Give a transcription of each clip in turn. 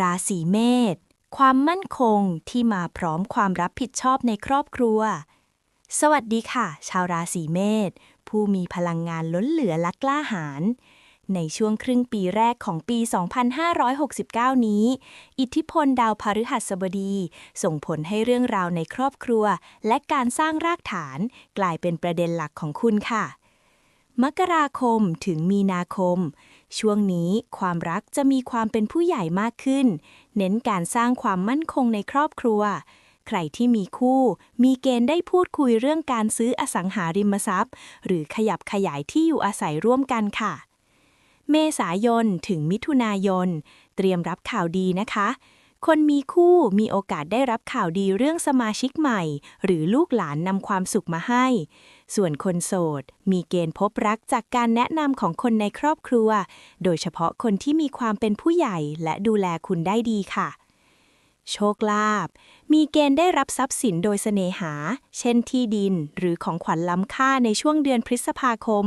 ราศีเมษความมั่นคงที่มาพร้อมความรับผิดชอบในครอบครัว สวัสดีค่ะ ชาวราศีเมษผู้มีพลังงานล้นเหลือและกล้าหาญในช่วงครึ่งปีแรกของปี 2569 นี้ อิทธิพลดาวพฤหัสบดี ส่งผลให้เรื่องราวในครอบครัว และการสร้างรากฐาน กลายเป็นประเด็นหลักของคุณค่ะ มกราคมถึงมีนาคม ช่วงนี้ความรักจะมีความเป็นผู้ใหญ่มากขึ้น เน้นการสร้างความมั่นคงในครอบครัว ใครที่มีคู่ มีเกณฑ์ได้พูดคุยเรื่องการซื้ออสังหาริมทรัพย์ หรือขยับขยายที่อยู่อาศัยร่วมกันค่ะ เมษายนถึงมิถุนายน เตรียมรับข่าวดีนะคะ คนมีคู่มีโอกาสได้รับข่าวดีเรื่องสมาชิกใหม่ หรือลูกหลานนำความสุขมาให้ ส่วนคนโสด มีเกณฑ์พบรักจากการแนะนำของคนในครอบครัว โดยเฉพาะคนที่มีความเป็นผู้ใหญ่และดูแลคุณได้ดีค่ะ โชคลาภมีเกณฑ์ได้รับทรัพย์สินโดยเสน่หา เช่นที่ดินหรือของขวัญล้ำค่าในช่วงเดือนพฤษภาคม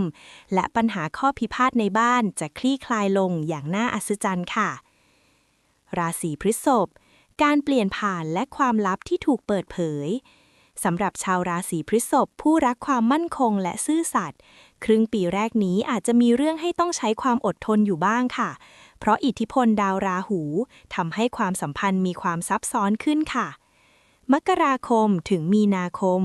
และปัญหาข้อพิพาทในบ้านจะคลี่คลายลงอย่างน่าอัศจรรย์ค่ะ ราศีพฤษภการเปลี่ยนผ่านและความลับที่ถูกเปิดเผยสำหรับชาวราศีพฤษภผู้รักความมั่นคงและซื่อสัตย์ครึ่งปีแรกนี้อาจจะมีเรื่องให้ต้องใช้ความอดทนอยู่บ้างค่ะ เพราะอิทธิพลดาวราหูทำให้ความสัมพันธ์มีความซับซ้อนขึ้นค่ะ มกราคมถึงมีนาคม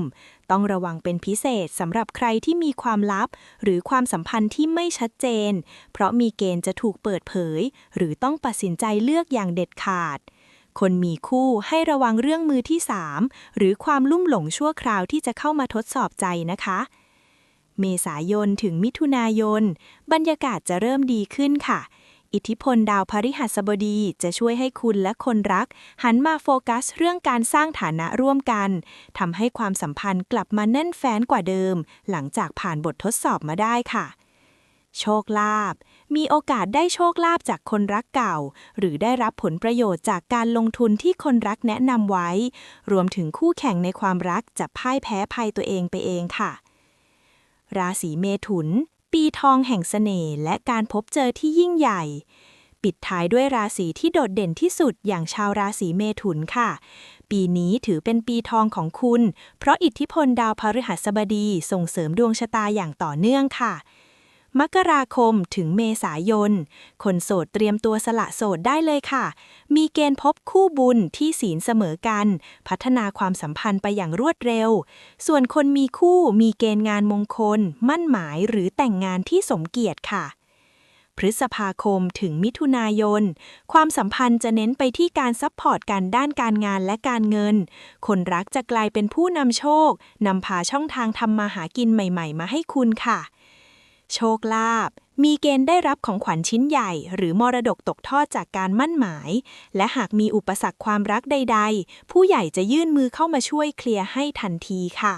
ต้องระวังเป็นพิเศษสำหรับใครที่มีความลับ หรือความสัมพันธ์ที่ไม่ชัดเจน เพราะมีเกณฑ์จะถูกเปิดเผย หรือต้องตัดสินใจเลือกอย่างเด็ดขาด คนมีคู่ให้ระวังเรื่องมือที่ 3 หรือความลุ่มหลงชั่วคราวที่จะเข้ามาทดสอบใจนะคะเมษายนถึงมิถุนายน บรรยากาศจะเริ่มดีขึ้นค่ะ อิทธิพลดาวพฤหัสบดีจะช่วยให้คุณและคนรัก หันมาโฟกัสเรื่องการสร้างฐานะร่วมกันทำให้ความสัมพันธ์กลับมาแน่นแฟ้นกว่าเดิม หลังจากผ่านบททดสอบมาได้ค่ะโชคลาภ มีโอกาสได้โชคลาภจากคนรักเก่า หรือได้รับผลประโยชน์จากการลงทุนที่คนรักแนะนำไว้ รวมถึงคู่แข่งในความรักจะพ่ายแพ้ภัยตัวเองไปเองค่ะ ราศีเมถุน ปีทองแห่งเสน่ห์และการพบเจอที่ยิ่งใหญ่ ปิดท้ายด้วยราศีที่โดดเด่นที่สุดอย่างชาวราศีเมถุนค่ะ ปีนี้ถือเป็นปีทองของคุณ เพราะอิทธิพลดาวพฤหัสบดีส่งเสริมดวงชะตาอย่างต่อเนื่องค่ะ มกราคมถึงเมษายน คนโสดเตรียมตัวสละโสดได้เลยค่ะ มีเกณฑ์พบคู่บุญที่ศีลเสมอกัน พัฒนาความสัมพันธ์ไปอย่างรวดเร็ว ส่วนคนมีคู่มีเกณฑ์งานมงคล มั่นหมายหรือแต่งงานที่สมเกียรติค่ะพฤษภาคมถึงมิถุนายน ความสัมพันธ์จะเน้นไปที่การซัพพอร์ตกันด้านการงานและการเงิน คนรักจะกลายเป็นผู้นำโชค นำพาช่องทางทำมาหากินใหม่ ๆ มาให้คุณค่ะ โชคลาภมีเกณฑ์ได้รับของขวัญชิ้นใหญ่ หรือมรดกตกทอดจากการมั่นหมาย และหากมีอุปสรรคความรักใด ๆ ผู้ใหญ่จะยื่นมือเข้ามาช่วยเคลียร์ให้ทันทีค่ะ